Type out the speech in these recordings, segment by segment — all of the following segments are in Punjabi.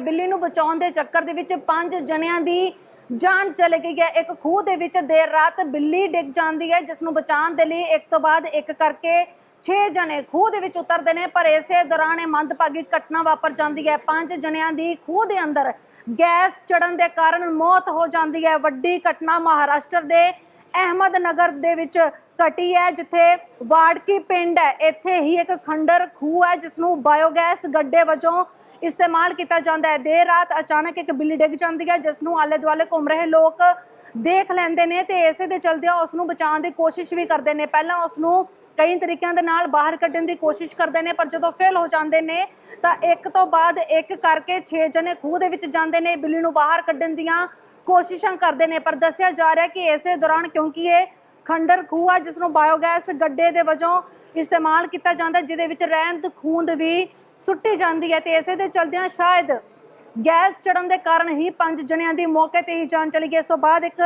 ਬਿੱਲੀ ਨੂੰ ਬਚਾਉਣ ਦੇ ਚੱਕਰ ਦੇ ਵਿੱਚ ਪੰਜ ਜਣਿਆਂ ਦੀ ਜਾਨ ਚਲੇ ਗਈ ਹੈ। ਇੱਕ ਖੂਹ ਦੇ ਵਿੱਚ ਦੇਰ ਰਾਤ ਬਿੱਲੀ ਡਿੱਗ ਜਾਂਦੀ ਹੈ, ਜਿਸ ਨੂੰ ਬਚਾਉਣ ਦੇ ਲਈ ਇੱਕ ਤੋਂ ਬਾਅਦ ਇੱਕ ਕਰਕੇ 6 ਜਣੇ ਖੂਹ ਦੇ ਵਿੱਚ ਉਤਰਦੇ ਨੇ, ਪਰ ਇਸੇ ਦੌਰਾਨ ਇਹ ਮੰਦਭਾਗੀ ਘਟਨਾ ਵਾਪਰ ਜਾਂਦੀ ਹੈ। ਪੰਜ ਜਣਿਆਂ ਦੀ ਖੂਹ ਦੇ ਅੰਦਰ ਗੈਸ ਚੜਨ ਦੇ ਕਾਰਨ ਮੌਤ ਹੋ ਜਾਂਦੀ ਹੈ। ਵੱਡੀ ਘਟਨਾ ਮਹਾਰਾਸ਼ਟਰ ਦੇ ਅਹਿਮਦ ਨਗਰ ਦੇ ਵਿੱਚ ਘਟੀ ਹੈ, ਜਿੱਥੇ ਵਾੜਕੀ ਪਿੰਡ ਹੈ। ਇੱਥੇ ਹੀ ਇੱਕ ਖੰਡਰ ਖੂਹ ਹੈ ਜਿਸ ਨੂੰ ਬਾਇਓਗੈਸ ਗੱਡੇ ਵਜੋਂ ਇਸਤੇਮਾਲ ਕੀਤਾ ਜਾਂਦਾ ਹੈ। ਦੇਰ ਰਾਤ ਅਚਾਨਕ ਇੱਕ ਬਿੱਲੀ ਡਿੱਗ ਜਾਂਦੀ ਹੈ ਜਿਸ ਨੂੰ ਆਲੇ ਦੁਆਲੇ ਘੁੰਮ ਰਹੇ ਲੋਕ ਦੇਖ ਲੈਂਦੇ ਨੇ ਤੇ ਇਸੇ ਦੇ ਚਲਦਿਆਂ ਉਸ ਨੂੰ ਬਚਾਉਣ ਦੀ ਕੋਸ਼ਿਸ਼ ਵੀ ਕਰਦੇ ਨੇ। ਪਹਿਲਾਂ ਉਸ ਨੂੰ ਕਈ ਤਰੀਕਿਆਂ ਦੇ ਨਾਲ ਬਾਹਰ ਕੱਢਣ ਦੀ ਕੋਸ਼ਿਸ਼ ਕਰਦੇ ਨੇ, ਪਰ ਜਦੋਂ ਫੇਲ ਹੋ ਜਾਂਦੇ ਨੇ, ਤਾਂ ਇੱਕ ਤੋਂ ਬਾਅਦ ਇੱਕ ਕਰਕੇ 6 ਜਣੇ ਖੂਹ ਦੇ ਵਿੱਚ ਜਾਂਦੇ ਨੇ। ਬਿੱਲੀ ਨੂੰ ਬਾਹਰ ਕੱਢਣ ਦੀਆਂ ਕੋਸ਼ਿਸ਼ਾਂ ਕਰਦੇ ਨੇ, ਪਰ ਦੱਸਿਆ ਜਾ ਰਿਹਾ ਕਿ ਇਸੇ ਦੌਰਾਨ ਕਿਉਂਕਿ ਇਹ ਖੰਡਰ ਖੂਹ ਆ ਜਿਸ ਨੂੰ ਬਾਇਓਗੈਸ ਗੱਡੇ ਦੇ ਵਜੋਂ ਇਸਤੇਮਾਲ ਕੀਤਾ ਜਾਂਦਾ, ਜਿਹਦੇ ਵਿੱਚ ਰਹਿੰਦ ਖੂੰਦ ਵੀ ਸੁੱਟੀ ਜਾਂਦੀ ਹੈ ਤੇ ਇਸੇ ਦੇ ਚਲਦਿਆਂ ਸ਼ਾਇਦ ਗੈਸ ਚੜਨ ਦੇ ਕਾਰਨ ਹੀ ਪੰਜ ਜਣਿਆਂ ਦੀ ਮੌਕੇ ਤੇ ਹੀ ਜਾਨ ਚਲੀ ਗਈ। ਇਸ ਤੋਂ ਬਾਅਦ ਇੱਕ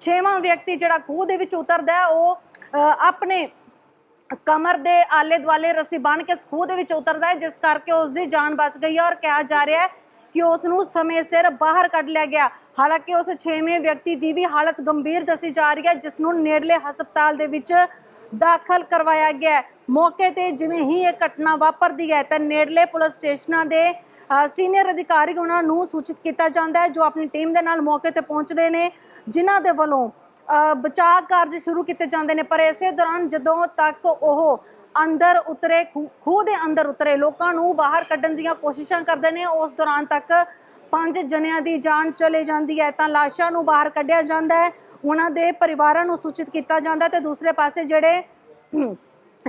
ਛੇਵਾਂ ਵਿਅਕਤੀ ਜਿਹੜਾ ਖੂਹ ਦੇ ਵਿੱਚ ਉਤਰਦਾ ਉਹ ਆਪਣੇ ਕਮਰ ਦੇ ਆਲੇ ਦੁਆਲੇ ਰੱਸੀ ਬੰਨ ਕੇ ਖੂਹ ਦੇ ਵਿੱਚ ਉਤਰਦਾ ਹੈ, ਜਿਸ ਕਰਕੇ ਉਸ ਦੀ ਜਾਨ ਬਚ ਗਈ ਹੈ ਔਰ ਕਿਹਾ ਜਾ ਰਿਹਾ ਹੈ ਕਿ ਉਸ ਨੂੰ ਸਮੇਂ ਸਿਰ ਬਾਹਰ ਕੱਢ ਲਿਆ ਗਿਆ। ਹਾਲਾਂਕਿ ਉਸ 6ਵੇਂ ਵਿਅਕਤੀ ਦੀ ਵੀ ਹਾਲਤ ਗੰਭੀਰ ਦੱਸੀ ਜਾ ਰਹੀ ਹੈ ਜਿਸ ਨੂੰ ਨੇੜਲੇ ਹਸਪਤਾਲ ਦੇ ਵਿੱਚ ਦਾਖਲ ਕਰਵਾਇਆ ਗਿਆ ਮੌਕੇ ਤੇ ਜਿਵੇਂ ਹੀ ਇਹ ਘਟਨਾ ਵਾਪਰਦੀ ਹੈ, ਤਾਂ ਨੇੜਲੇ ਪੁਲਿਸ ਸਟੇਸ਼ਨਾਂ ਦੇ ਸੀਨੀਅਰ ਅਧਿਕਾਰੀ ਉਹਨਾਂ ਨੂੰ ਸੂਚਿਤ ਕੀਤਾ ਜਾਂਦਾ ਹੈ, ਜੋ ਆਪਣੀ ਟੀਮ ਦੇ ਨਾਲ ਮੌਕੇ ਤੇ ਪਹੁੰਚਦੇ ਨੇ, ਜਿਨ੍ਹਾਂ ਦੇ ਵੱਲੋਂ ਬਚਾਅ ਕਾਰਜ ਸ਼ੁਰੂ ਕੀਤੇ ਜਾਂਦੇ ਨੇ। ਪਰ ਇਸੇ ਦੌਰਾਨ ਜਦੋਂ ਤੱਕ ਉਹ ਅੰਦਰ ਉਤਰੇ, ਖੂ- ਖੂਹ ਦੇ ਅੰਦਰ ਉਤਰੇ। ਲੋਕਾਂ ਨੂੰ ਬਾਹਰ ਕੱਢਣ ਦੀਆਂ ਕੋਸ਼ਿਸ਼ਾਂ ਕਰਦੇ ਨੇ। ਉਸ ਦੌਰਾਨ ਤੱਕ ਪੰਜ ਜਣਿਆਂ ਦੀ ਜਾਨ ਚਲੇ ਜਾਂਦੀ ਹੈ। ਤਾਂ ਲਾਸ਼ਾਂ ਨੂੰ ਬਾਹਰ ਕੱਢਿਆ ਜਾਂਦਾ ਹੈ। ਉਹਨਾਂ ਦੇ ਪਰਿਵਾਰਾਂ ਨੂੰ ਸੂਚਿਤ ਕੀਤਾ ਜਾਂਦਾ ਹੈ ਤੇ ਦੂਸਰੇ ਪਾਸੇ ਜਿਹੜੇ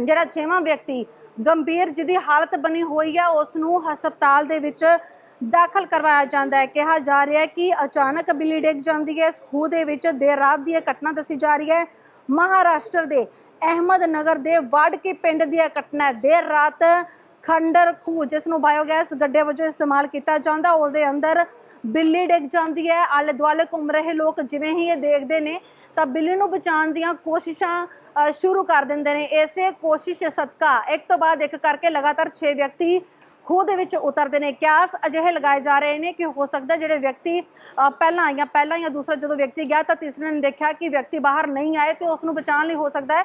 ਜਿਹੜਾ ਛੇਵਾਂ ਵਿਅਕਤੀ ਗੰਭੀਰ ਜਿਹਦੀ ਹਾਲਤ ਬਣੀ ਹੋਈ ਹੈ, ਉਸ ਨੂੰ ਹਸਪਤਾਲ ਦੇ ਵਿੱਚ ਦਾਖਲ ਕਰਵਾਇਆ ਜਾਂਦਾ ਹੈ। ਕਿਹਾ ਜਾ ਰਿਹਾ ਹੈ ਕਿ ਅਚਾਨਕ ਬਿੱਲੀ ਡਿੱਗ ਜਾਂਦੀ ਹੈ। ਇਸ ਖੂਹ ਦੇ ਵਿੱਚ ਦੇਰ ਰਾਤ ਦੀ ਇਹ ਘਟਨਾ ਦੱਸੀ ਜਾ ਰਹੀ ਹੈ। ਮਹਾਰਾਸ਼ਟਰ ਦੇ ਅਹਿਮਦ ਨਗਰ ਦੇ ਵਾੜਕੀ ਪਿੰਡ ਦੀ ਇਹ ਘਟਨਾ ਹੈ। ਦੇਰ ਰਾਤ ਖੰਡਰ ਖੂਹ, ਜਿਸ ਨੂੰ ਬਾਇਓਗੈਸ ਗੱਡੇ ਵਜੋਂ ਇਸਤੇਮਾਲ ਕੀਤਾ ਜਾਂਦਾ, ਉਹਦੇ ਅੰਦਰ ਬਿੱਲੀ ਡਿੱਗ ਜਾਂਦੀ ਹੈ। ਆਲੇ ਦੁਆਲੇ ਘੁੰਮ ਰਹੇ ਲੋਕ ਜਿਵੇਂ ਹੀ ਇਹ ਦੇਖਦੇ ਨੇ, ਤਾਂ ਬਿੱਲੀ ਨੂੰ ਬਚਾਉਣ ਦੀਆਂ ਕੋਸ਼ਿਸ਼ਾਂ ਸ਼ੁਰੂ ਕਰ ਦਿੰਦੇ ਨੇ। ਇਸੇ ਕੋਸ਼ਿਸ਼ ਸਦਕਾ ਇੱਕ ਤੋਂ ਬਾਅਦ ਇੱਕ ਕਰਕੇ ਲਗਾਤਾਰ 6 ਵਿਅਕਤੀ ਖੂਹ ਦੇ ਵਿੱਚ ਉਤਰਦੇ ਨੇ। ਕਿਆਸ ਅਜਿਹੇ ਲਗਾਏ ਜਾ ਰਹੇ ਨੇ ਕਿ ਹੋ ਸਕਦਾ ਜਿਹੜੇ ਵਿਅਕਤੀ ਪਹਿਲਾਂ ਜਾਂ ਪਹਿਲਾਂ ਜਾਂ ਦੂਸਰਾ ਜਦੋਂ ਵਿਅਕਤੀ ਗਿਆ ਤਾਂ ਤੀਸਰੇ ਨੇ ਦੇਖਿਆ ਕਿ ਵਿਅਕਤੀ ਬਾਹਰ ਨਹੀਂ ਆਏ ਤੇ ਉਸ ਨੂੰ ਬਚਾਉਣ ਲਈ ਹੋ ਸਕਦਾ ਹੈ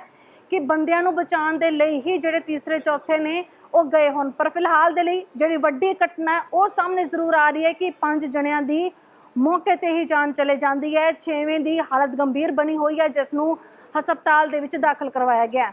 ਕਿ ਬੰਦਿਆਂ ਨੂੰ ਬਚਾਉਣ ਦੇ ਲਈ ਹੀ ਜਿਹੜੇ ਤੀਸਰੇ, ਚੌਥੇ ਨੇ ਉਹ ਗਏ ਹੋਣ। ਪਰ ਫਿਲਹਾਲ ਦੇ ਲਈ ਜਿਹੜੀ ਵੱਡੀ ਘਟਨਾ ਉਹ ਸਾਹਮਣੇ ਜ਼ਰੂਰ ਆ ਰਹੀ ਹੈ ਕਿ ਪੰਜ ਜਣਿਆਂ ਦੀ ਮੌਕੇ ਤੇ ਹੀ ਜਾਨ ਚਲੇ ਜਾਂਦੀ ਹੈ। ਛੇਵੇਂ ਦੀ ਹਾਲਤ ਗੰਭੀਰ ਬਣੀ ਹੋਈ ਹੈ, ਜਿਸ ਨੂੰ ਹਸਪਤਾਲ ਦੇ ਵਿੱਚ ਦਾਖਲ ਕਰਵਾਇਆ ਗਿਆ ਹੈ।